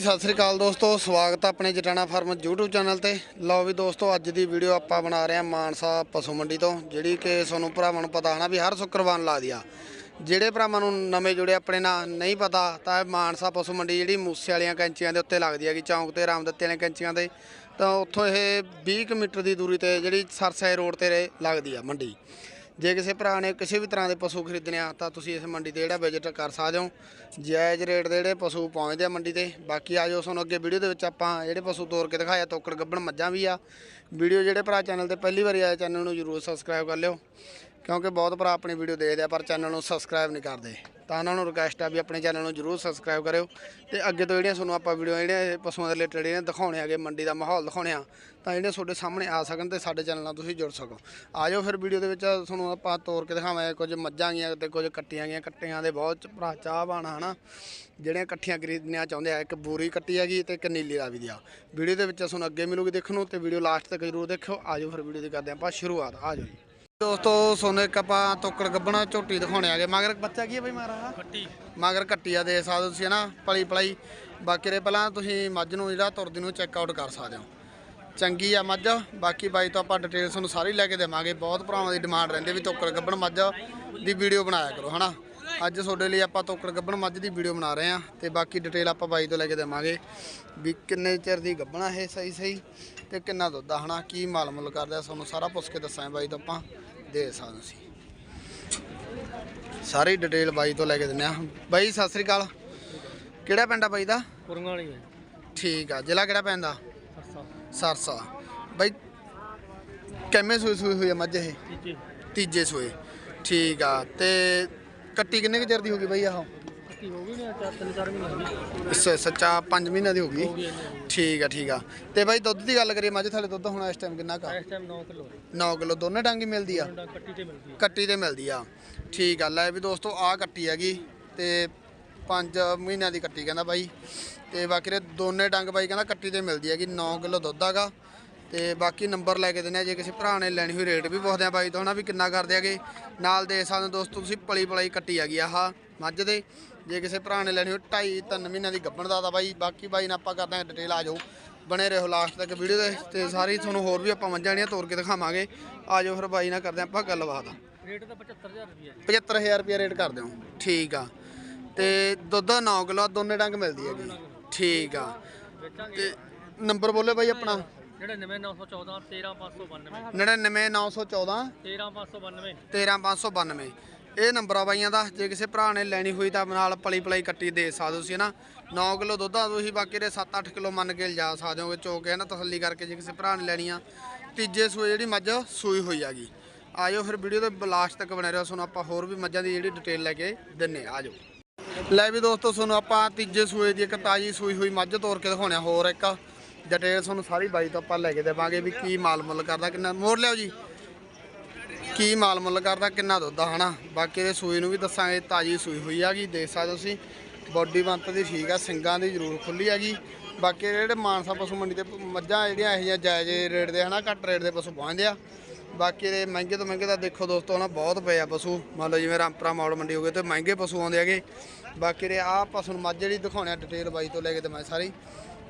ਸਤਿ ਸ੍ਰੀ ਅਕਾਲ ਦੋਸਤੋ, ਸਵਾਗਤ ਹੈ ਆਪਣੇ ਜਟਾਣਾ ਫਾਰਮ YouTube ਚੈਨਲ ਤੇ। ਲਓ ਵੀ ਦੋਸਤੋ, ਅੱਜ ਦੀ ਵੀਡੀਓ ਆਪਾਂ ਬਣਾ ਰਹੇ ਹਾਂ ਮਾਨਸਾ ਪਸ਼ੂ ਮੰਡੀ ਤੋਂ, ਜਿਹੜੀ ਕਿ ਤੁਹਾਨੂੰ ਭਰਾਵਾਂ ਨੂੰ ਪਤਾ ਹਨਾ ਵੀ ਹਰ ਸ਼ੁੱਕਰਵਾਰ ਲੱਗਦੀ ਆ। ਜਿਹੜੇ ਭਰਾਵਾਂ ਨੂੰ ਨਵੇਂ ਜੁੜੇ ਆਪਣੇ ਨਾਲ ਨਹੀਂ ਪਤਾ, ਤਾਂ ਇਹ ਮਾਨਸਾ ਪਸ਼ੂ ਮੰਡੀ ਜਿਹੜੀ ਮੂਸੇ ਵਾਲੀਆਂ ਕੈਂਚੀਆਂ ਦੇ ਉੱਤੇ ਲੱਗਦੀ ਹੈਗੀ, ਚੌਂਕ ਤੇ, ਰਾਮਦੱਤੇ ਵਾਲੀਆਂ ਕੈਂਚੀਆਂ ਤੇ ਤਾਂ ਉੱਥੋਂ ਇਹ 20 ਕੁ ਮੀਟਰ ਦੀ ਦੂਰੀ ਤੇ ਜਿਹੜੀ ਸਰਸਾਈ ਰੋਡ ਤੇ ਰੇ- ਲੱਗਦੀ ਆ ਮੰਡੀ। ਜੇ ਕਿਸੇ ਭਰਾ ਨੇ ਕਿਸੇ ਵੀ ਤਰ੍ਹਾਂ ਦੇ ਪਸ਼ੂ ਖਰੀਦਣੇ ਆ, ਤਾਂ ਤੁਸੀਂ ਇਸ ਮੰਡੀ ਤੇ ਜਿਹੜਾ ਵਿਜ਼ਿਟ ਕਰ ਸਕਦੇ ਹੋ। ਜਾਇਜ਼ ਰੇਟ ਦੇ ਜਿਹੜੇ ਪਸ਼ੂ ਪਹੁੰਚਦੇ ਆ ਮੰਡੀ ਤੇ। ਬਾਕੀ ਆਜੋ ਤੁਹਾਨੂੰ ਅੱਗੇ ਵੀਡੀਓ ਦੇ ਵਿੱਚ ਆਪਾਂ ਜਿਹੜੇ ਪਸ਼ੂ ਤੋਰ ਕੇ ਦਿਖਾਇਆ, ਤੋਕੜ ਗੱਬਣ ਮੱਝਾਂ ਵੀ ਆ। ਵੀਡੀਓ ਜਿਹੜੇ ਭਰਾ ਚੈਨਲ ਤੇ ਪਹਿਲੀ ਵਾਰੀ ਆਏ, ਚੈਨਲ ਨੂੰ ਜਰੂਰ ਸਬਸਕ੍ਰਾਈਬ ਕਰ ਲਿਓ। ਕਿਉਂਕਿ ਬਹੁਤ ਭਰਾ ਆਪਣੀ ਵੀਡੀਓ ਦੇਖਦੇ ਆ, ਪਰ ਚੈਨਲ ਨੂੰ ਸਬਸਕ੍ਰਾਈਬ ਨਹੀਂ ਕਰਦੇ। ਤਾਂ ਉਹਨਾਂ ਨੂੰ ਰਿਕਵੈਸਟ ਆ ਵੀ ਆਪਣੇ ਚੈਨਲ ਨੂੰ ਜਰੂਰ ਸਬਸਕ੍ਰਾਈਬ ਕਰਿਓ। ਤੇ ਅੱਗੇ ਤੋਂ ਜਿਹੜੀਆਂ ਤੁਹਾਨੂੰ ਆਪਾਂ ਵੀਡੀਓ, ਜਿਹੜੀਆਂ ਪਸ਼ੂਆਂ ਦੇ ਰਿਲੇਟਡ ਜਿਹੜੀਆਂ ਦਿਖਾਉਣੇ ਆਗੇ ਮੰਡੀ ਦਾ ਮਾਹੌਲ ਦਿਖਾਉਣੇ ਆ, ਤਾਂ ਜਿਹੜੇ ਤੁਹਾਡੇ ਸਾਹਮਣੇ ਆ ਸਕਣ ਤੇ ਸਾਡੇ ਚੈਨਲ ਨਾਲ ਤੁਸੀਂ ਜੁੜ ਸਕੋ। ਆਜੋ ਫਿਰ ਵੀਡੀਓ ਦੇ ਵਿੱਚ, ਤੁਹਾਨੂੰ ਆਪਾਂ ਤੋਰ ਕੇ ਦਿਖਾਵਾਂਗੇ, ਕੁਝ ਮੱਝਾਂ ਗੀਆਂ ਤੇ ਕੁਝ ਕੱਟੀਆਂ ਗੀਆਂ ਕੱਟੀਆਂ ਦੇ ਬਹੁਤ ਭਰਾ ਚਾਹ ਬਾਣਾ ਹਨਾ? ਜਿਹੜੀਆਂ ਇਕੱਠੀਆਂ ਖਰੀਦਣੀਆਂ ਚਾਹੁੰਦੇ ਆ, ਇੱਕ ਬੂਰੀ ਕੱਟੀ ਹੈਗੀ ਤੇ ਇੱਕ ਨੀਲੀ ਰਾਵੀ ਦੀ ਆ। ਵੀਡੀਓ ਦੇ ਵਿੱਚ ਤੁਹਾਨੂੰ ਅੱਗੇ ਮਿਲੂਗੀ ਦੇਖਣ ਨੂੰ ਤੇ ਵੀਡੀਓ ਲਾਸਟ ਤੱਕ ਜਰੂਰ ਦੇਖਿਓ। ਆਜੋ ਫਿਰ ਵੀਡੀਓ ਦੀ ਕਰਦੇ ਆਪਾਂ ਸ਼ੁਰੂਆਤ। ਆਜੋ ਜੀ। ਦੋਸਤੋ ਇੱਕ ਆਪਾਂ ਤੋਕੜ ਗੱਬਣਾ ਝੋਟੀ ਦਿਖਾਉਣੇ ਆਗੇ ਮਗਰ ਬੱਚਾ ਕੀ ਹੈ ਬਈ ਮਾਰਾ? ਕੱਟੀ ਮਗਰ ਕੱਟੀ ਆ ਦੇ ਸਕਦੇ ਤੁਸੀਂ ਨਾ ਪਲੀ ਪਲਾਈ ਬਾਕੀ ਰੇ ਪਹਿਲਾਂ ਤੁਸੀਂ ਮੱਝ ਨੂੰ ਜਿਹੜਾ ਤੁਰਦੀ ਨੂੰ ਚੈੱਕ ਆਊਟ ਕਰ ਸਕਦੇ ਹੋ। ਚੰਗੀ ਆ ਮੱਝ ਬਾਕੀ ਬਾਈ ਤੋਂ ਆਪਾਂ ਡਿਟੇਲ ਤੁਹਾਨੂੰ ਸਾਰੀ ਲੈ ਕੇ ਦੇਵਾਂਗੇ। ਬਹੁਤ ਭਰਾਵਾਂ ਦੀ ਡਿਮਾਂਡ ਰਹਿੰਦੀ ਵੀ ਤੋਕੜ ਗੱਬਣ ਮੱਝ ਦੀ ਵੀਡੀਓ ਬਣਾਇਆ ਕਰੋ ਹਨਾ। ਅੱਜ ਤੁਹਾਡੇ ਲਈ ਆਪਾਂ ਤੋਕੜ ਗੱਬਣ ਮੱਝ ਦੀ ਵੀਡੀਓ ਬਣਾ ਰਹੇ ਆ ਤੇ ਬਾਕੀ ਡਿਟੇਲ ਆਪਾਂ ਬਾਈ ਤੋਂ ਲੈ ਕੇ ਦੇਵਾਂਗੇ ਵੀ ਕਿੰਨੇ ਚਿਰ ਦੀ ਗੱਬਣਾ ਇਹ ਸਹੀ ਸਹੀ ਤੇ ਕਿੰਨਾ ਦੁੱਧ ਆ ਹਨਾ। ਕੀ ਮਾਲ ਮੁੱਲ ਕਰਦਾ ਤੁਹਾਨੂੰ ਸਾਰਾ ਪੁੱਛ ਕੇ ਦੱਸਾਂਗੇ ਬਾਈ ਤੋਂ ਆਪਾਂ। ਦੇ ਸਕਦੇ ਸੀ ਸਾਰੀ ਡਿਟੇਲ ਬਾਈ ਤੋਂ ਲੈ ਕੇ ਦਿੰਦੇ ਆ। ਬਾਈ ਸਤਿ ਸ੍ਰੀ ਅਕਾਲ। ਕਿਹੜਾ ਪਿੰਡ ਆ ਬਾਈ ਦਾ? ਪੁਰੰਗਾ ਵਾਲੀ ਠੀਕ ਆ। ਜ਼ਿਲ੍ਹਾ ਕਿਹੜਾ ਪੈਂਦਾ ਸਰਸਾ। ਸਰਸਾ। ਬਾਈ ਕਿੰਨੇ ਸੂਈ ਸੂਈ ਹੋਈ ਆ ਮੱਝ ਇਹ? ਤੀਜੇ ਸੂਏ। ਠੀਕ ਆ। ਤੇ ਕੱਟੀ ਕਿੰਨੇ ਕੁ ਚਿਰ ਦੀ ਹੋ ਗਈ ਬਾਈ ਆਹ? ਕੱਟੀ ਹੋ ਗਈ ਨਾ ਚਾਰ ਤਿੰਨ ਚਾਰ ਮਹੀਨੇ ਹੋ ਗਏ? ਸ- ਸੱਚਾ 5 ਮਹੀਨਿਆਂ ਦੀ ਹੋ ਗਈ। ਹੋ ਗਈ ਇਹਨੇ ਠੀਕ ਆ ਠੀਕ ਆ। ਤੇ ਬਾਈ ਦੁੱਧ ਦੀ ਗੱਲ ਕਰੀਏ ਮੱਝ ਥੱਲੇ ਦੁੱਧ ਹੁਣ ਇਸ ਟਾਈਮ ਕਿੰਨਾ ਕਾ ਇਸ ਟਾਈਮ 9 ਕਿਲੋ 9 ਕਿਲੋ ਦੋਨੇ ਡਾਂਗੀ ਮਿਲਦੀ ਆ? ਮੁੰਡਾ ਕੱਟੀ ਤੇ ਮਿਲਦੀ ਹੈ ਕੱਟੀ ਤੇ ਮਿਲਦੀ ਆ। ਠੀਕ ਆ ਲੈ ਵੀ ਦੋਸਤੋ ਆ ਕੱਟੀ ਹੈਗੀ ਤੇ 5 ਮਹੀਨਿਆਂ ਦੀ ਕੱਟੀ ਕਹਿੰਦਾ ਬਾਈ। ਤੇ ਬਾਕੀ ਦੇ ਦੋਨੇ ਡੰਗ ਬਾਈ ਕਹਿੰਦਾ ਕੱਟੀ ਤੇ ਮਿਲਦੀ ਹੈਗੀ 9 ਕਿਲੋ ਦੁੱਧ ਹੈਗਾ। ਤੇ ਬਾਕੀ ਨੰਬਰ ਲੈ ਕੇ ਦਿੰਦੇ ਆ। ਜੇ ਕਿਸੇ ਭਰਾ ਨੇ ਲੈਣੀ ਹੋਈ ਰੇਟ ਵੀ ਪੁੱਛਦੇ ਆ ਬਾਈ ਤੋਂ ਹਨਾ ਵੀ ਕਿੰਨਾ ਕਰਦੇ ਹੈਗੇ। ਨਾਲ ਦੇ ਸਕਦੇ ਦੋਸਤੋ ਤੁਸੀਂ ਪਲੀ ਪਲਾਈ ਕੱਟੀ ਹੈਗੀ ਆਹ ਮੱਝ ਦੇ। ਜੇ ਕਿਸੇ ਭਰਾ ਨੇ ਲੈਣੀ ਹੋਈ 2.5 3 ਮਹੀਨਿਆਂ ਦੀ ਗੱਭਣ ਦਾ ਤਾਂ ਬਾਈ ਬਾਕੀ ਬਾਈ ਨਾਲ ਆਪਾਂ ਕਰਦੇ ਆ ਡਿਟੇਲ ਆ ਜਾਓ। ਬਣੇ ਰਹੋ ਲਾਸਟ ਤੱਕ ਵੀਡੀਓ ਦੇ ਤੇ ਸਾਰੀ ਤੁਹਾਨੂੰ ਹੋਰ ਵੀ ਆਪਾਂ ਮੱਝਾਂ ਜਿਹੜੀਆਂ ਤੋਰ ਕੇ ਦਿਖਾਵਾਂਗੇ। ਆ ਜਾਓ ਫਿਰ ਬਾਈ ਨਾਲ ਕਰਦੇ ਆ ਆਪਾਂ ਗੱਲਬਾਤ। ਰੇਟ ਤਾਂ 75000 ਰੁਪਏ ਹੈ। 75000 ਰੁਪਏ ਰੇਟ ਕਰ ਦਿਓ। ਠੀਕ ਆ। ਤੇ ਦੁੱਧ 9 ਕਿਲੋ ਦੋਨੇ ਡੰਗ ਮਿਲਦੀ ਹੈਗੀ। ਠੀਕ ਆ। ਤੇ ਨੰਬਰ ਬੋਲੇ ਬਾਈ ਆਪਣਾ। ਜਿਹੜੇ 9914 13592 99914 13592 13592 ਇਹ ਨੰਬਰ ਆ ਬਾਈਆਂ ਦਾ, ਜੇ ਕਿਸੇ ਭਰਾ ਨੇ ਲੈਣੀ ਹੋਈ ਤਾਂ ਨਾਲ ਪਲੀ ਪਲਾਈ ਕੱਟੀ ਦੇ ਸਕਦੇ ਹੋ ਤੁਸੀਂ ਨਾ 9 ਕਿਲੋ ਦੁੱਧ ਆ ਤੁਸੀਂ, ਬਾਕੀ ਦੇ 7-8 ਕਿਲੋ ਮੰਨ ਕੇ ਲਿਜਾ ਸਕਦੇ ਹੋਗੇ ਚੋ ਕੇ ਨਾ, ਤਸੱਲੀ ਕਰਕੇ ਜੇ ਕਿਸੇ ਭਰਾ ਨੇ ਲੈਣੀ ਆ ਤੀਜੇ ਸੂਏ ਜਿਹੜੀ ਮੱਝ ਸੂਈ ਹੋਈ ਹੈਗੀ। ਆਜੋ ਫਿਰ ਵੀਡੀਓ ਦੇ ਲਾਸਟ ਤੱਕ ਬਣੇ ਰਹੋ, ਤੁਹਾਨੂੰ ਆਪਾਂ ਹੋਰ ਵੀ ਮੱਝਾਂ ਦੀ ਜਿਹੜੀ ਡਿਟੇਲ ਲੈ ਕੇ ਦਿੰਨੇ ਆ। ਆਜੋ। ਲੈ ਵੀ ਦੋਸਤੋ, ਤੁਹਾਨੂੰ ਆਪਾਂ ਤੀਜੇ ਸੂਏ ਦੀ ਇੱਕ ਤਾਜੀ ਸੂਈ ਹੋਈ ਮੱਝ ਤੋਰ ਕੇ ਦਿਖਾਉਣੇ ਆ, ਹੋਰ ਇੱਕ। ਡਿਟੇਲ ਤੁਹਾਨੂੰ ਸਾਰੀ ਬਾਈ ਤੋਂ ਆਪਾਂ ਲੈ ਕੇ ਦੇਵਾਂਗੇ ਵੀ ਕੀ ਮਾਲ ਮੁੱਲ ਕਰਦਾ, ਕਿੰਨਾ ਮੋੜ ਲਿਓ ਜੀ। ਕੀ ਮਾਲ ਮੁੱਲ ਕਰਦਾ, ਕਿੰਨਾ ਦੁੱਧ ਆ, ਹਨਾ? ਬਾਕੀ ਦੇ ਸੂਈ ਨੂੰ ਵੀ ਦੱਸਾਂਗੇ, ਤਾਜੀ ਸੂਈ ਹੋਈ ਹੈਗੀ, ਦੇਖ ਸਕਦੇ ਤੁਸੀਂ। ਬੋਡੀ ਬੰਤ ਦੀ ਠੀਕ ਆ, ਸਿੰਗਾਂ ਦੀ ਜ਼ਰੂਰ ਖੁੱਲੀ ਹੈਗੀ। ਬਾਕੀ ਜਿਹੜੇ ਮਾਨਸਾ ਪਸ਼ੂ ਮੰਡੀ ਤੇ ਮੱਝਾਂ ਜਿਹੜੀਆਂ ਇਹੋ ਜਿਹੀਆਂ ਜਾਇਜ਼ ਰੇਟ ਦੇ, ਹਨਾ, ਘੱਟ ਰੇਟ ਦੇ ਪਸ਼ੂ ਪਹੁੰਚਦੇ ਆ। ਬਾਕੀ ਦੇ ਮਹਿੰਗੇ ਤੋਂ ਮਹਿੰਗੇ ਤਾਂ ਦੇਖੋ ਦੋਸਤੋ ਨਾ ਬਹੁਤ ਪਏ ਆ ਪਸ਼ੂ। ਮੰਨ ਲਓ ਜਿਵੇਂ ਰਾਮਪੁਰਾ ਮੌੜ ਮੰਡੀ ਹੋ ਗਏ ਤੇ ਮਹਿੰਗੇ ਪਸ਼ੂ ਆਉਂਦੇ ਹੈਗੇ। ਬਾਕੀ ਦੇ ਆਹ ਪਸ਼ੂ ਨੂੰ ਮੱਝ ਜਿਹੜੀ ਦਿਖਾਉਣੇ ਆ, ਡਿਟੇਲ ਬਾਈ ਤੋਂ ਲੈ ਕੇ ਤੇ ਮੈਂ ਸਾਰੀ।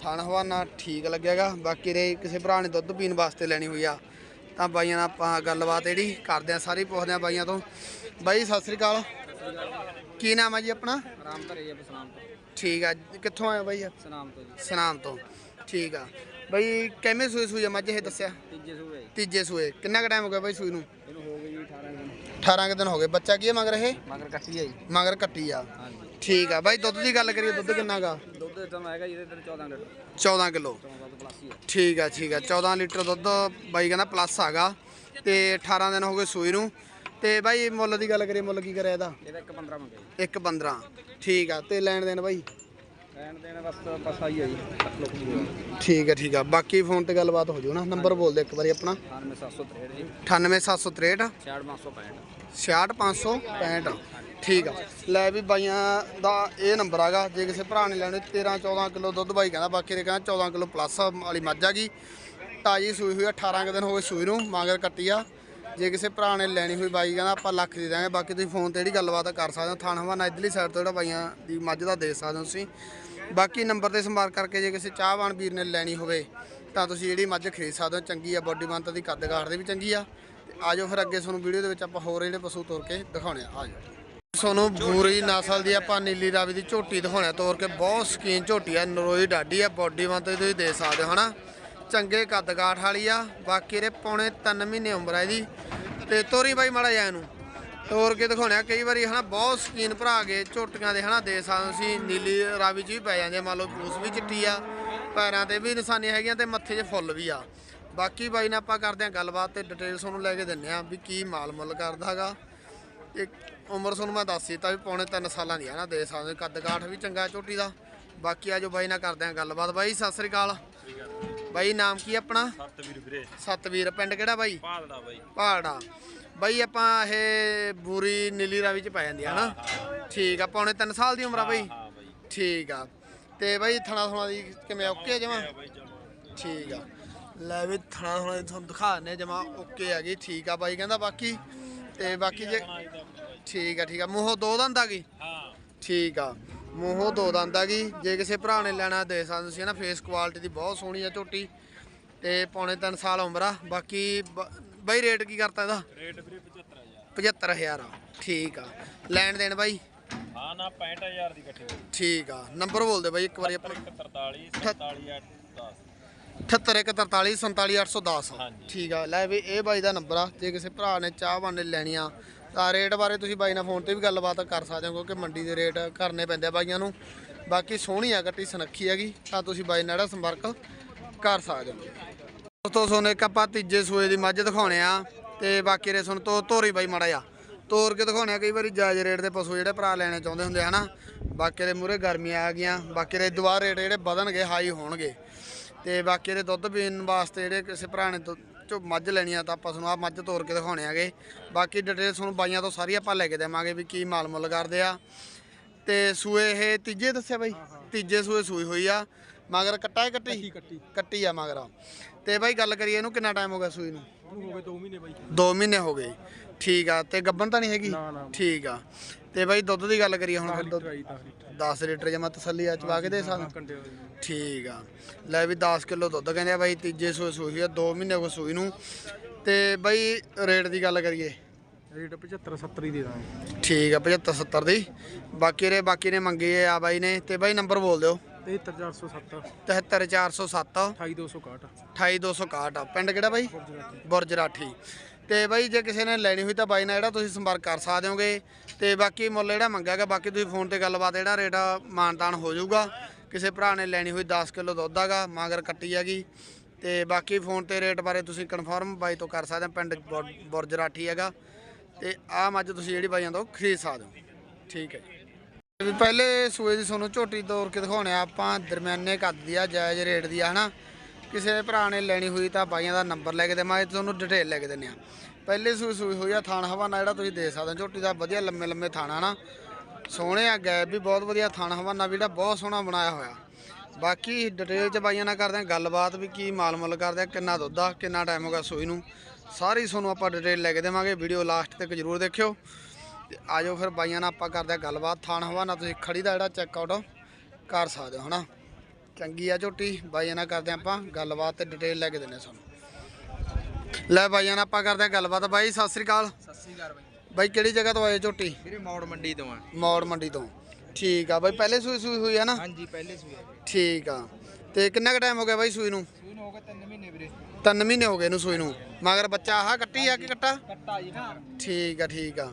ਥਣ ਹਵਾਨਾ ਠੀਕ ਲੱਗਿਆਗਾ ਬਾਕੀ ਦੇ ਕਿਸੇ ਭਰਾ ਨੇ ਦੁੱਧ ਪੀਣ ਵਾਸਤੇ ਲੈਣੀ ਹੋਈ ਆ। ਤਾਂ ਬਾਈਆਂ ਨਾਲ ਆਪਾਂ ਗੱਲਬਾਤ ਜਿਹੜੀ ਕਰਦੇ ਆ ਸਾਰੀ ਪੁੱਛਦੇ ਆ ਬਾਈਆਂ ਤੋਂ। ਬਾਈ ਸਤਿ ਸ੍ਰੀ ਅਕਾਲ। ਕੀ ਨਾਮ ਆ ਜੀ ਆਪਣਾ? ਆਰਾਮ ਕਰੇ ਜੀ ਸਲਾਮ ਤੋਂ। ਠੀਕ ਆ ਕਿੱਥੋਂ ਆਏ ਬਾਈ? ਸਲਾਮ ਤੋਂ ਜੀ। ਸਨਾਮ ਤੋਂ। ਠੀਕ ਆ। ਬਾਈ ਕਿਵੇਂ ਸੂਈ ਆ? ਮੱਝ ਇਹ ਦੱਸਿਆ? ਤੀਜੇ ਸੂਏ ਤੀਜੇ ਸੂਏ। ਕਿੰਨਾ ਕੁ ਟਾਈਮ ਹੋ ਗਿਆ ਬਾਈ ਸੂਈ ਨੂੰ? ਇਹਨੂੰ ਹੋ ਗਈ ਜੀ 18 ਦਿਨ। 18 ਕੁ ਦਿਨ ਹੋ ਗਏ। ਬੱਚਾ ਕੀ ਹੈ ਮਗਰ ਇਹ? ਮਗਰ ਕੱਟੀ ਹੈ ਜੀ। ਮਗਰ ਕੱਟੀ ਆ। ਹਾਂਜੀ। ਠੀਕ ਆ। ਬਾਈ ਦੁੱਧ ਦੀ ਗੱਲ ਕਰੀਏ ਦੁੱਧ ਕਿੰਨਾ ਗਾ ਹੈਗਾ 14 ਲੀਟਰ। 14 ਕਿਲੋ। 14 ਤੋਂ ਪਲੱਸ ਹੀ ਹੈ ਠੀਕ ਆ ਠੀਕ ਆ। 14 ਲੀਟਰ ਦੁੱਧ ਬਾਈ ਕਹਿੰਦਾ ਪਲੱਸ ਆਗਾ। ਤੇ 18 ਦਿਨ ਹੋ ਗਏ ਸੂਈ ਨੂੰ। ਤੇ ਬਾਈ ਮੁੱਲ ਦੀ ਗੱਲ ਕਰੀਏ ਮੁੱਲ ਕੀ ਕਰਿਆ ਇਹਦਾ? ਇਹਦਾ ਇੱਕ 15 ਮੰਗੇ ਜੀ। ਇੱਕ 15 ਠੀਕ ਆ ਤੇ ਲੈਣ ਦੇਣ ਬਾਈ? ਲੈਣ ਦੇਣ ਬਸ ਬਸ ਆਈ ਹੈ ਜੀ ਲੋਕ ਠੀਕ ਆ ਠੀਕ ਆ ਬਾਕੀ ਫੋਨ ਤੇ ਗੱਲਬਾਤ ਹੋ ਜਾਊ ਨਾ ਨੰਬਰ ਬੋਲ ਦੇ ਇੱਕ ਵਾਰੀ ਆਪਣਾ। 9763 ਜੀ। 98763 6565 66565 ਠੀਕ ਆ। ਲੈ ਵੀ ਬਾਈਆਂ ਦਾ ਇਹ ਨੰਬਰ ਆਗਾ ਜੇ ਕਿਸੇ ਭਰਾ ਨੇ ਲੈਣੇ 13 14 ਕਿਲੋ ਦੁੱਧ ਬਾਈ ਕਹਿੰਦਾ ਬਾਕੀ ਦੇ ਕਹਿੰਦਾ 14 ਕਿਲੋ ਪਲੱਸ ਵਾਲੀ ਮੱਝ ਆ ਗਈ ਤਾਜੀ ਸੂਈ ਹੋਈ ਆ 18 ਕੁ ਦਿਨ ਹੋ ਗਏ ਸੂਈ ਨੂੰ ਮਾਂਗਰ ਕੱਟੀ ਆ। ਜੇ ਕਿਸੇ ਭਰਾ ਨੇ ਲੈਣੀ ਹੋਈ ਬਾਈ ਕਹਿੰਦਾ ਆਪਾਂ ਲੱਖ ਦੇ ਦਾਂਗੇ ਬਾਕੀ ਤੁਸੀਂ ਫੋਨ ਤੇ ਜਿਹੜੀ ਗੱਲਬਾਤ ਕਰ ਸਕਦੇ ਹੋ ਥਾਣ ਹਵਾਨਾ ਇਧਰਲੀ ਸਾਈਡ ਤੋਂ ਜਿਹੜਾ ਬਾਈਆਂ ਦੀ ਮੱਝ ਦਾ ਦੇ ਸਕਦੇ ਹੋ ਤੁਸੀਂ। ਬਾਕੀ ਨੰਬਰ ਤੇ ਸੰਪਰਕ ਕਰਕੇ ਜੇ ਕਿਸੇ ਚਾਹਵਾਨ ਵੀਰ ਨੇ ਲੈਣੀ ਹੋਵੇ, ਤਾਂ ਤੁਸੀਂ ਜਿਹੜੀ ਮੱਝ ਖਰੀਦ ਸਕਦੇ ਹੋ। ਚੰਗੀ ਆ, ਬੋਡੀ ਬੰਤ ਦੀ ਕੱਦ ਕਾਠ ਦੇ ਵੀ ਚੰਗੀ ਆ। ਤੇ ਆਜੋ ਫਿਰ ਅੱਗੇ ਤੁਹਾਨੂੰ ਵੀਡੀਓ ਦੇ ਵਿੱਚ ਆਪਾਂ ਹੋਰ ਜਿਹੜੇ ਪਸ਼ੂ ਤੋਰ ਕੇ ਦਿਖਾਉਣੇ ਆ। ਆਜੋ। ਤੁਹਾਨੂੰ ਬੂਰੀ ਨਸਲ ਦੀ ਆਪਾਂ ਨੀਲੀ ਰਾਵੀ ਦੀ ਝੋਟੀ ਦਿਖਾਉਣਾ ਤੋਰ ਕੇ ਬਹੁਤ ਸਕੀਨ ਝੋਟੀ ਆ, ਨਰੋਈ ਡਾਡੀ ਆ, ਬੋਡੀ ਬੰਤ ਤੁਸੀਂ ਦੇ ਸਕਦੇ ਹੋ, ਹਨਾ? ਚੰਗੇ ਕੱਦ ਕਾਠ ਵਾਲੀ ਆ। ਬਾਕੀ ਇਹਦੇ ਪੌਣੇ 3 ਮਹੀਨੇ ਉਮਰ ਆ ਇਹਦੀ। ਤੇ ਤੋਰੀ ਬਾਈ ਮਾੜਾ ਜਿਹਾ ਇਹਨੂੰ। ਤੋਰ ਕੇ ਦਿਖਾਉਣਾ ਕਈ ਵਾਰੀ ਹਨਾ ਬਹੁਤ ਸਕੀਨ ਭਰਾ ਕੇ ਝੋਟੀਆਂ ਦੇ ਹਨਾ ਦੇ ਸਕਦੇ ਸੀ ਨੀਲੀ ਰਾਵੀ ਚ ਵੀ ਪੈ ਜਾਂਦੇ ਆ, ਮੰਨ ਲਓ ਪੂਸ ਵੀ ਚਿੱਟੀ ਆ ਪੈਰਾਂ ਤੇ ਵੀ ਨਿਸ਼ਾਨੀਆਂ ਹੈਗੀਆਂ ਤੇ ਮੱਥੇ 'ਚ ਫੁੱਲ ਵੀ ਆ। ਬਾਕੀ ਬਾਈ ਨਾਲ ਆਪਾਂ ਕਰਦੇ ਆ ਗੱਲਬਾਤ ਤੇ ਡਿਟੇਲ ਤੁਹਾਨੂੰ ਲੈ ਕੇ ਦਿੰਨੇ ਆ ਵੀ ਕੀ ਮਾਲ ਮੁੱਲ ਕਰਦਾਗਾ ਇੱਕ ਉਮਰ ਤੁਹਾਨੂੰ ਮੈਂ ਦੱਸ ਦਿੱਤਾ ਵੀ ਪੌਣੇ 3 ਸਾਲਾਂ ਦੀ ਆ ਨਾ ਦੇ ਸਕਦੇ ਕੱਦ ਕਾਠ ਵੀ ਚੰਗਾ ਝੋਟੀ ਦਾ। ਬਾਕੀ ਆਜੋ ਬਾਈ ਨਾਲ ਕਰਦੇ ਆ ਗੱਲਬਾਤ। ਬਾਈ ਸਤਿ ਸ੍ਰੀ ਅਕਾਲ। ਬਾਈ ਨਾਮ ਕੀ ਆਪਣਾ? ਸਤਵੀਰ ਵੀਰੇ। ਸਤਵੀਰ ਪਿੰਡ ਕਿਹੜਾ ਬਾਈ? ਭਾਲੜਾ ਬਾਈ। ਪਹਾੜਾ ਬਾਈ ਆਪਾਂ ਇਹ ਬੂਰੀ ਨੀਲੀ ਰਾਵੀ ਚ ਪੈ ਜਾਂਦੀ ਆ ਨਾ ਠੀਕ ਆ ਪੌਣੇ 3 ਸਾਲ ਦੀ ਉਮਰ ਆ ਬਾਈ। ਹਾਂ ਬਾਈ। ਠੀਕ ਆ। ਤੇ ਬਾਈ ਥਣਾ ਥਣਾ ਦੀ ਕਿਵੇਂ ਓਕੇ ਜਮਾ? ਠੀਕ ਆ। ਲੈ ਵੀ ਥਣਾ ਥਣਾ ਦੀ ਤੁਹਾਨੂੰ ਦਿਖਾ ਦਿੰਨੇ ਜਮਾ ਓਕੇ ਹੈਗੀ ਠੀਕ ਆ ਬਾਈ ਕਹਿੰਦਾ ਬਾਕੀ। ਤੇ ਬਾਕੀ ਜੇ ਠੀਕ ਆ ਠੀਕ ਆ। ਮੂੰਹੋਂ ਦੋ ਦੰਦ ਆ ਗਈ? ਹਾਂ। ਠੀਕ ਆ। ਮੂੰਹੋਂ ਦੋ ਦੰਦ ਆ ਗਈ। ਜੇ ਕਿਸੇ ਭਰਾ ਨੇ ਲੈਣਾ ਦੇ ਸਕਦੇ ਤੁਸੀਂ ਨਾ ਫੇਸ ਕੁਆਲਿਟੀ ਦੀ ਬਹੁਤ ਸੋਹਣੀ ਆ ਝੋਟੀ। ਤੇ ਪੌਣੇ 3 ਸਾਲ ਉਮਰ ਆ। ਬਾਕੀ ਬਾਈ ਰੇਟ ਕੀ ਕਰਤਾ ਇਹਦਾ? ਰੇਟ ਵੀਰੇ 75000 75000 ਆ। ਠੀਕ ਆ। ਲੈਣ ਦੇਣ ਬਾਈ? ਹਾਂ ਨਾ 65000 ਦੀ ਇਕੱਠੀ ਠੀਕ ਆ। ਨੰਬਰ ਬੋਲ ਦੇ ਬਾਈ ਇੱਕ ਵਾਰੀ ਆਪਣਾ 43 47 10 78143 47810 ਹਾਂਜੀ। ਠੀਕ ਆ। ਲੈ ਵੀ ਇਹ ਬਾਈ ਦਾ ਨੰਬਰ ਆ। ਜੇ ਕਿਸੇ ਭਰਾ ਨੇ ਚਾਹ ਬਾਨੇ ਲੈਣੀ ਆ ਤਾਂ ਰੇਟ ਬਾਰੇ ਤੁਸੀਂ ਬਾਈ ਨਾਲ ਫੋਨ ਤੇ ਵੀ ਗੱਲਬਾਤ ਕਰ ਸਕਦੇ ਹੋ ਕਿਉਂਕਿ ਮੰਡੀ ਦੇ ਰੇਟ ਕਰਨੇ ਪੈਂਦੇ ਆ ਬਾਈਆਂ ਨੂੰ। ਬਾਕੀ ਸੋਹਣੀ ਆ ਕੱਟੀ ਸੁਨੱਖੀ ਹੈਗੀ ਤਾਂ ਤੁਸੀਂ ਬਾਈ ਨਾਲ ਸੰਪਰਕ ਕਰ ਸਕਦੇ ਹੋ। ਦੋਸਤੋ ਤੁਹਾਨੂੰ ਇੱਕ ਆਪਾਂ ਤੀਜੇ ਸੂਏ ਦੀ ਮੱਝ ਦਿਖਾਉਣੇ ਆ ਤੇ ਬਾਕੀ ਰੇ ਸੁਣ ਤੋਂ ਧੋਰੀ ਬਾਈ ਮਾੜਾ ਜਾ ਤੋਰ ਕੇ ਦਿਖਾਉਣੇ ਆ ਕਈ ਵਾਰੀ ਜਾਇਜ਼ ਰੇਟ ਦੇ ਪਸ਼ੂ ਜਿਹੜੇ ਭਰਾ ਲੈਣੇ ਚਾਹੁੰਦੇ ਹੁੰਦੇ ਹਨਾ? ਬਾਕੀ ਦੇ ਮੂਰੇ ਗਰਮੀਆਂ ਆ ਗਈਆਂ ਬਾਕੀ ਦੇ ਦੁਬਾਰਾ ਰੇਟ ਜਿਹੜੇ ਵਧਣਗੇ ਹਾਈ ਹੋਣਗੇ। ਤੇ ਬਾਕੀ ਦੇ ਦੁੱਧ ਪੀਣ ਵਾਸਤੇ ਜਿਹੜੇ ਕਿਸੇ ਭਰਾ ਨੇ ਚੋਂ ਮੱਝ ਲੈਣੀ ਆ ਤਾਂ ਆਪਾਂ ਤੁਹਾਨੂੰ ਆ ਮੱਝ ਤੋਰ ਕੇ ਦਿਖਾਉਣੇ ਆਗੇ। ਬਾਕੀ ਡਿਟੇਲ ਤੁਹਾਨੂੰ ਬਾਈਆਂ ਤੋਂ ਸਾਰੀ ਆਪਾਂ ਲੈ ਕੇ ਦੇਵਾਂਗੇ ਵੀ ਕੀ ਮਾਲ ਮੁੱਲ ਕਰਦੇ ਆ। ਤੇ ਸੂਏ ਇਹ ਤੀਜੇ ਦੱਸਿਆ ਬਾਈ? ਤੀਜੇ ਸੂਏ ਸੂਈ ਹੋਈ ਆ। ਮਗਰ ਕੱਟਾ ਹੈ ਕੱਟੀ? ਕੱਟੀ ਕੱਟੀ। ਆ ਮਗਰ। ਤੇ ਬਾਈ ਗੱਲ ਕਰੀਏ ਇਹਨੂੰ ਕਿੰਨਾ ਟਾਈਮ ਹੋ ਗਿਆ ਸੂਈ ਨੂੰ? ਹੋ ਗਏ 2 ਮਹੀਨੇ ਬਾਈ। 2 ਮਹੀਨੇ ਹੋ ਗਏ। ਠੀਕ ਆ ਤੇ ਗੱਬਨ ਤਾਂ ਨਹੀਂ ਹੈਗੀ। ਠੀਕ ਆ। ਤੇ ਬਾਈ ਦੁੱਧ ਦੀ ਗੱਲ ਕਰੀਏ ਹੁਣ ਫਿਰ ਦੁੱਧ ਆਈ 10 ਲੀਟਰ। 10 ਲੀਟਰ ਜਮਾ ਤਸੱਲੀ ਆ ਚਵਾ ਕੇ ਦੇ ਕੰਡੇ ਠੀਕ ਆ। ਲੈ ਵੀ 10 ਕਿਲੋ ਦੁੱਧ ਕਹਿੰਦੇ ਆ ਬਾਈ ਤੀਜੇ ਸੂਏ ਸੂਈ ਆ 2 ਮਹੀਨੇ ਹੋ ਗਏ ਸੂਈ ਨੂੰ। ਤੇ ਬਾਈ ਰੇਟ ਦੀ ਗੱਲ ਕਰੀਏ। ਰੇਟ 75 70 ਹੀ ਦੇ ਦਾਂਗੇ। ਠੀਕ ਆ 75 70 ਦੀ। ਬਾਕੀ ਰੇ ਬਾਕੀ ਨੇ ਮੰਗੇ ਆ ਬਾਈ ਨੇ। ਤੇ ਬਾਈ ਨੰਬਰ ਬੋਲ ਦਿਓ। 73407 73407 28261 28261 ਆ ਪਿੰਡ ਕਿਹੜਾ ਬਾਈ? ਬੁਰਜ ਰਾਠੀ। ਤੇ ਬਾਈ ਜੇ ਕਿਸੇ ਨੇ ਲੈਣੀ ਹੋਈ ਤਾਂ ਬਾਈ ਨਾਲ ਜਿਹੜਾ ਤੁਸੀਂ ਸੰਪਰਕ ਕਰ ਸਕਦੇ ਹੋਗੇ। ਤੇ ਬਾਕੀ ਮੁੱਲ ਜਿਹੜਾ ਮੰਗਿਆਗਾ ਬਾਕੀ ਤੁਸੀਂ ਫੋਨ ਤੇ ਗੱਲਬਾਤ ਜਿਹੜਾ ਰੇਟ ਮਾਨਤਾਨ ਹੋ ਜਾਊਗਾ। ਕਿਸੇ ਭਰਾ ਨੇ ਲੈਣੀ ਹੋਈ 10 ਕਿਲੋ ਦੁੱਧ ਆਗਾ ਮਗਰ ਕੱਟੀ ਹੈਗੀ। ਤੇ ਬਾਕੀ ਫੋਨ ਤੇ ਰੇਟ ਬਾਰੇ ਤੁਸੀਂ ਕਨਫਰਮ ਬਾਈ ਤੋਂ ਕਰ ਸਕਦੇ ਹੋ ਪਿੰਡ ਬੁਰ- ਬੁਰਜ ਰਾਠੀ ਹੈਗਾ। ਤੇ ਆਹ ਮੱਝ ਤੁਸੀਂ ਜਿਹੜੀ ਬਾਈਆਂ ਤੋਂ ਖਰੀਦ ਸਕਦੇ ਹੋ। ਠੀਕ ਹੈ ਵੀ ਪਹਿਲੇ ਸੂਏ ਦੀ ਤੁਹਾਨੂੰ ਝੋਟੀ ਤੋਰ ਕੇ ਦਿਖਾਉਣੇ ਆ, ਆਪਾਂ ਦਰਮਿਆਨੇ ਕੱਦ ਦੀ ਆ, ਜਾਇਜ਼ ਰੇਟ ਦੀ ਆ, ਹਨਾ? ਕਿਸੇ ਭਰਾ ਨੇ ਲੈਣੀ ਹੋਈ ਤਾਂ ਬਾਈਆਂ ਦਾ ਨੰਬਰ ਲੈ ਕੇ ਦੇਵਾਂਗੇ ਤੁਹਾਨੂੰ ਡਿਟੇਲ ਲੈ ਕੇ ਦਿੰਨੇ ਆ। ਪਹਿਲੇ ਸੂਈ ਸੂਈ ਹੋਈ ਆ, ਥਾਣ ਹਵਾਨਾ ਜਿਹੜਾ ਤੁਸੀਂ ਦੇ ਸਕਦੇ ਹੋ, ਝੋਟੀ ਦਾ ਵਧੀਆ ਲੰਮੇ ਲੰਮੇ ਥਾਣਾ ਨਾ ਸੋਹਣੇ ਆ ਗੈਪ ਵੀ ਬਹੁਤ ਵਧੀਆ ਥਾਣ ਹਵਾਨਾ ਵੀ ਜਿਹੜਾ ਬਹੁਤ ਸੋਹਣਾ ਬਣਾਇਆ ਹੋਇਆ। ਬਾਕੀ ਡਿਟੇਲ ਚ ਬਾਈਆਂ ਨਾਲ ਕਰਦੇ ਆ, ਗੱਲਬਾਤ ਵੀ ਕੀ ਮਾਲ ਮੁੱਲ ਕਰਦੇ ਆ, ਕਿੰਨਾ ਦੁੱਧ ਆ, ਕਿੰਨਾ ਟਾਈਮ ਹੋ ਗਿਆ ਸੂਈ ਨੂੰ, ਸਾਰੀ ਤੁਹਾਨੂੰ ਆਪਾਂ ਡਿਟੇਲ ਲੈ ਕੇ ਦੇਵਾਂਗੇ ਵੀਡੀਓ ਲਾਸਟ ਤੱਕ ਜਰੂਰ ਦੇਖਿਓ। ਤੇ ਆਜੋ ਫਿਰ ਬਾਈਆਂ ਨਾਲ ਆਪਾਂ ਕਰਦੇ ਆ ਗੱਲਬਾਤ। ਥਾਣ ਹਵਾਨਾ ਤੁਸੀਂ ਖੜੀ ਦਾ ਜਿਹੜਾ ਚੈੱਕ ਆਊਟ ਕਰ ਸਕਦੇ ਹੋ ਹਨਾ? ਚੰਗੀ ਆ ਝੋਟੀ ਬਾਈਆਂ ਨਾਲ ਕਰਦੇ ਆ ਆਪਾਂ ਗੱਲਬਾਤ ਤੇ ਡਿਟੇਲ ਲੈ ਕੇ ਦਿੰਨੇ ਤੁਹਾਨੂੰ। ਲੈ ਬਾਈਆਂ ਨਾਲ ਆਪਾਂ ਕਰਦੇ ਆ ਗੱਲਬਾਤ। ਬਾਈ ਸਤਿ ਸ੍ਰੀ ਅਕਾਲ। ਸਤਿ ਸ੍ਰੀ ਅਕਾਲ ਬਾਈ। ਬਾਈ ਕਿਹੜੀ ਜਗ੍ਹਾ ਤੋਂ ਆਏ ਝੋਟੀ? ਵੀਰੇ ਮੌੜ ਮੰਡੀ ਤੋਂ ਆ। ਮੌੜ ਮੰਡੀ ਤੋਂ। ਠੀਕ ਆ ਬਾਈ ਪਹਿਲੇ ਸੂਈ ਸੂਈ ਹੋਈ ਆ ਨਾ? ਹਾਂਜੀ ਪਹਿਲੇ ਸੂਏ ਠੀਕ ਆ। ਤੇ ਕਿੰਨਾ ਕੁ ਟਾਈਮ ਹੋ ਗਿਆ ਬਾਈ ਸੂਈ ਨੂੰ? ਸੂਨ ਹੋ ਗਏ 3 ਮਹੀਨੇ ਵੀਰੇ। ਤਿੰਨ ਮਹੀਨੇ ਹੋ ਗਏ ਇਹਨੂੰ ਸੂਈ ਨੂੰ। ਮਗਰ ਬੱਚਾ ਆਹ ਕੱਟੀ ਆ ਕਿ ਕੱਟਾ? ਕੱਟਾ ਜੀ ਨਾ ਠੀਕ ਆ ਠੀਕ ਆ।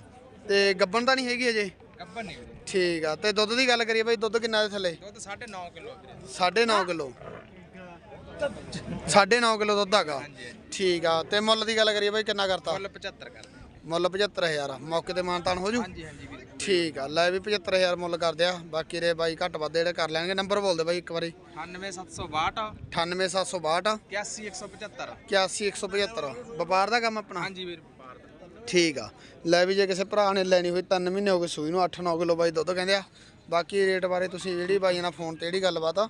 ਤੇ ਗੱਬਣ ਤਾਂ ਨਹੀਂ ਹੈਗੀ ਅਜੇ? ਗੱਬਰ ਨਹੀਂ ਵੀਰੇ। ਠੀਕ ਆ ਤੇ ਦੁੱਧ ਦੀ ਗੱਲ ਕਰੀਏ ਬਾਈ ਦੁੱਧ ਕਿੰਨਾ ਦੇ ਥੱਲੇ? ਦੁੱਧ 9.5 ਕਿਲੋ ਵੀਰੇ। 9.5 ਕਿਲੋ। 9.5 ਕਿਲੋ ਦੁੱਧ ਹੈਗਾ। ਠੀਕ ਆ ਤੇ ਮੁੱਲ ਦੀ ਗੱਲ ਕਰੀਏ ਬਾਈ ਕਿੰਨਾ ਕਰਤਾ? ਮੁੱਲ 75 ਕਰ ਮੁੱਲ 75000 ਆ ਮੌਕੇ ਤੇ ਮਾਨਤਾਨ ਹੋ ਜੂ? ਹਾਂਜੀ ਹਾਂਜੀ ਵੀਰੇ। ਠੀਕ ਆ ਲੈ ਵੀ 75000 ਮੁੱਲ ਕਰਦੇ ਆ ਬਾਕੀ ਰੇ ਬਾਈ ਘੱਟ ਵੱਧ ਜਿਹੜੇ ਕਰ ਲੈਣਗੇ ਨੰਬਰ ਬੋਲ ਦੇ ਬਾਈ ਇੱਕ ਵਾਰੀ। 98762 98762 81175 81175 ਵਪਾਰ ਦਾ ਕੰਮ ਆਪਣਾ? ਹਾਂਜੀ ਵੀਰ। ਠੀਕ ਆ। ਲੈ ਵੀ ਜੇ ਕਿਸੇ ਭਰਾ ਨੇ ਲੈਣੀ ਹੋਈ 3 ਮਹੀਨੇ ਹੋ ਗਏ ਸੂਈ ਨੂੰ 8-9 ਕਿਲੋ ਬਾਈ ਦੁੱਧ ਕਹਿੰਦੇ ਆ। ਬਾਕੀ ਰੇਟ ਬਾਰੇ ਤੁਸੀਂ ਜਿਹੜੀ ਬਾਈ ਨਾਲ ਫੋਨ ਤੇ ਜਿਹੜੀ ਗੱਲਬਾਤ ਆ,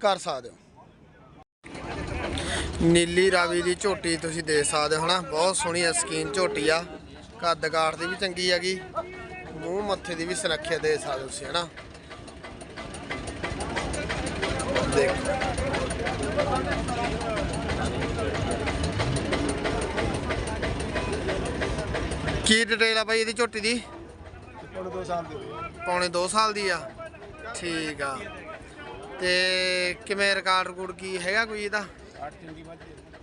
ਕਰ ਸਕਦੇ ਹੋ। ਨੀਲੀ ਰਾਵੀ ਦੀ ਝੋਟੀ ਤੁਸੀਂ ਦੇ ਸਕਦੇ ਹੋ, ਹਨਾ? ਬਹੁਤ ਸੋਹਣੀ ਸਕੀਨ ਝੋਟੀ ਆ। ਕੱਦ ਕਾਠ ਦੀ ਵੀ ਚੰਗੀ ਹੈਗੀ। ਮੂੰਹ ਮੱਥੇ ਦੀ ਵੀ ਸੁਰੱਖਿਆ ਦੇ ਸਕਦੇ ਹੋ ਤੁਸੀਂ, ਹਨਾ? ਦੇਖੋ। ਕੀ ਡਿਟੇਲ ਆ ਬਾਈ ਇਹਦੀ ਝੋਟੀ ਦੀ? ਹੁਣ 2 ਸਾਲ ਦੇ। ਪੌਣੇ 2 ਸਾਲ ਦੀ ਆ। ਠੀਕ ਆ। ਤੇ ਕਿਵੇਂ ਰਿਕਾਰਡ ਰਿਕੂਡ ਕੀ ਹੈਗਾ ਕੋਈ ਇਹਦਾ? 8 ਚੰਗੀ ਮੱਝ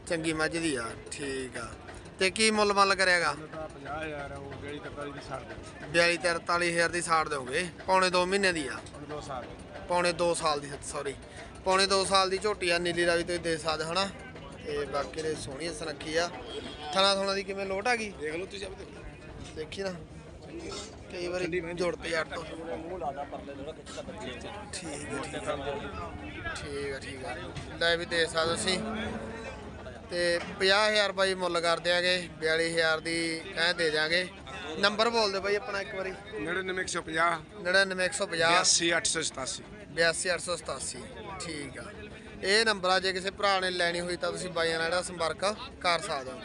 ਚੰਗੀ ਮੱਝ ਦੀ ਆ ਠੀਕ ਆ। ਤੇ ਕੀ ਮੁੱਲ ਮੱਲ ਕਰਿਆਗਾ ਤਾਂ 50000 ਉਹ ਜਿਹੜੀ ਤੱਕੜੀ ਦੀ ਛੱਡ ਦੇ 42 ਤੇ 43000 ਦੀ ਛਾੜ ਦਿਓਗੇ? ਪੌਣੇ 2 ਮਹੀਨੇ ਦੀ ਆ। ਹੁਣ 2 ਸਾਲ ਪੌਣੇ 2 ਸਾਲ ਦੀ ਸੌਰੀ ਪੌਣੇ 2 ਸਾਲ ਦੀ ਝੋਟੀ ਆ ਨੀਲੀ ਰਾਵੀ ਤੁਸੀਂ ਦੇ ਸਕਦੇ ਹਨਾ? ਤੇ ਬਾਕੀ ਦੇ ਸੋਹਣੀ ਸੁਨੱਖੀ ਆ। ਥਣਾ ਥਣਾ ਦੀ ਕਿਵੇਂ ਲੋਟ ਆ ਗਈ? ਦੇਖ ਲਓ ਤੁਸੀਂ ਆਪੇ ਦੇਖੀ ਨਾ। ਕਈ ਵਾਰੀ ਜੁੜਤੇ ਯਾਰ ਤੋਂ। ਮੂੰਹ ਲਾਦਾ ਪਰਲੇ ਥੋੜਾ ਖਿੱਚਦਾ ਬੱਚੇ ਚ ਠੀਕ ਹੈ ਠੀਕ ਹੈ ਠੀਕ ਹੈ ਠੀਕ ਹੈ ਲੈ ਵੀ ਦੇ ਸਕਦੇ ਤੁਸੀਂ ਤੇ 50000 ਬਾਈ ਮੁੱਲ ਕਰ ਦਿਆਂਗੇ। 42000 ਦੀ ਕਹਿ ਦੇ ਦਿਆਂਗੇ। ਨੰਬਰ ਬੋਲ ਦਿਓ ਬਾਈ ਆਪਣਾ ਇੱਕ ਵਾਰੀ। 99150 99150 82887 82887 ਠੀਕ ਆ। ਇਹ ਨੰਬਰ ਆ ਜੇ ਕਿਸੇ ਭਰਾ ਨੇ ਲੈਣੀ ਹੋਈ ਤਾਂ ਤੁਸੀਂ ਬਾਈਆਂ ਨਾਲ ਜਿਹੜਾ ਸੰਪਰਕ ਕਰ ਸਕਦੇ ਹੋ।